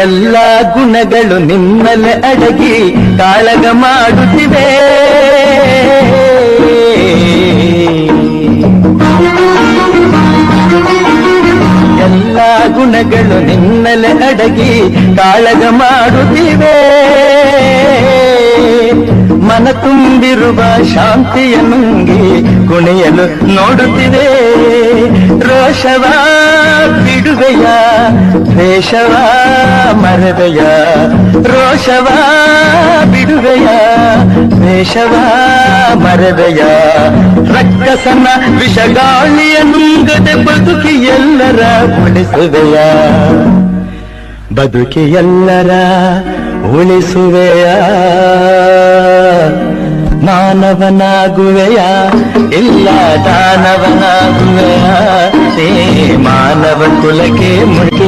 ಎಲ್ಲ ಗುಣಗಳು ನಿಮ್ಮಲ್ಲಿ ಅಡಗಿ ಕಾಳಗ ಮಾಡುತ್ತಿವೆ. ಎಲ್ಲ ಗುಣಗಳು ನಿನ್ನಲೆ ಅಡಗಿ ಕಾಳಗ ಮಾಡುತ್ತಿವೆ. ಮನ ತುಂಬಿರುವ ಶಾಂತಿಯ ನುಂಗಿ ಕುಣಿಯಲು ನೋಡುತ್ತಿದೆ ರೋಷವ ಬಿಡುವೆಯ ದ್ವೇಷವ ಮರವೆಯ ರೋಷವ ಬಿಡುವೆಯ ದ್ವೇಷವ ಮರೆದೆಯ. ರಕ್ಕಸನ ವಿಷಗಾಳಿಯ ನುಂಗದೆ ಬದುಕಿ ಎಲ್ಲರ ಉಳಿಸುವೆಯ. ಬದುಕಿ ಎಲ್ಲರ ಉಳಿಸುವೆಯ. ಮಾನವನಾಗುವೆಯ ಇಲ್ಲ ದಾನವನಾಗುವೆಯ. ಮಾನವ ಕುಲಕ್ಕೆ ಮುಗಿ